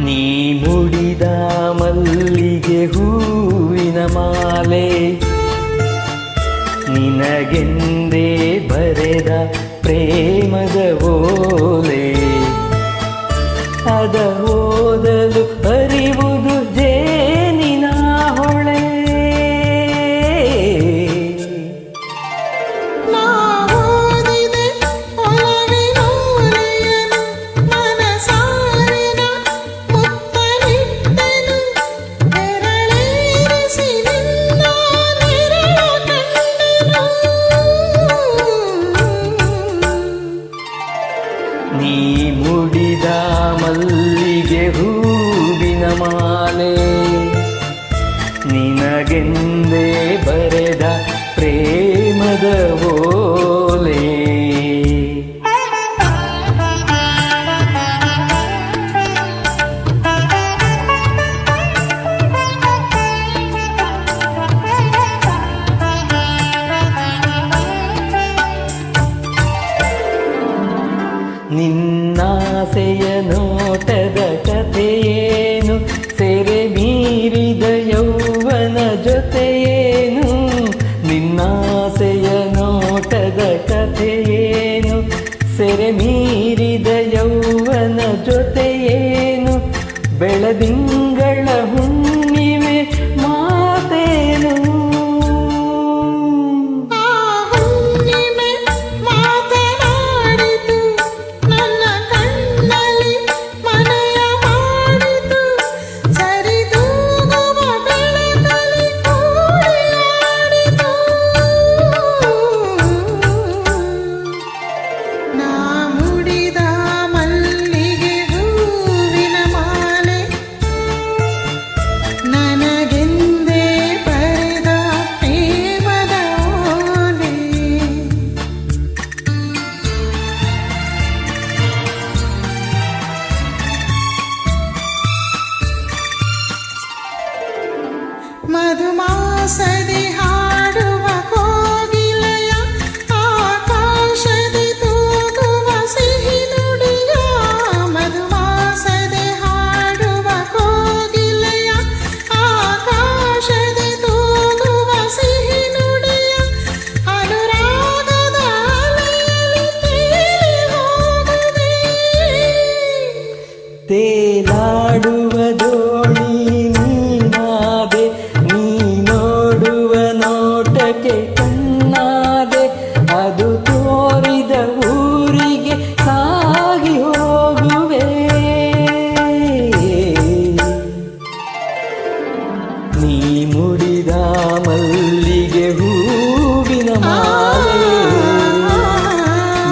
ನೀ ಮುಡಿದ ಮಲ್ಲಿಗೆ ಹೂವಿನ ಮಾಲೆ. ನಿನಗೆಂದೇ ಬರೆದ ಪ್ರೇಮದ ಓಲೆ. ಅದ ಓದಲು ಅರಿವುದು ನೀ ಮುಡಿದ ಮಲ್ಲಿಗೆ ಹೂವಿನ ಮಾಲೆ. ನಿನಗೆಂದೇ ಬರೆದ ಪ್ರೇಮದ ನಿನ್ನಾಸೆಯ ನೋಟದ ಕಥೆಯೇನು? ಸೆರೆ ಮೀರಿದ ಯೌವನ ಜೊತೆಯೇನು? ನಿನ್ನಾಸೆಯ ನೋಟದ ಕಥೆಯೇನು? ಸೆರೆ ಮೀರಿದ ಮಧುಮಾಸದಿ ಹಾಡುವ ಕೋಗಿಲೆಯ ಆಕಾಶದಿ ತೂಗುವ ಸಿಹಿ ನುಡಿಯ ಮಧುಮಾಸದಿ ಹಾಡುವ ಕೋಗಿಲೆಯ ಆಕಾಶದಿ ತೂಗುವ ಸಿಹಿ ನುಡಿಯ ಅನುರಾಗದ ನೋಟಕ್ಕೆ ಕಣ್ಣಾದೆ ಅದು ತೋರಿದ ಊರಿಗೆ ಸಾಗಿ ಹೋಗುವೆ. ನೀ ಮುಡಿದ ಮಲ್ಲಿಗೆ ಹೂವಿನ ಮಾಲೆ.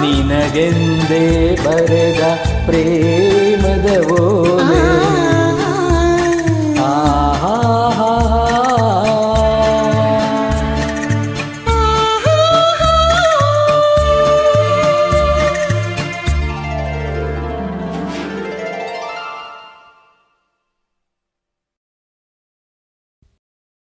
ನಿನಗೆಂದೇ ಬರೆದ ಪ್ರೇಮದವೋ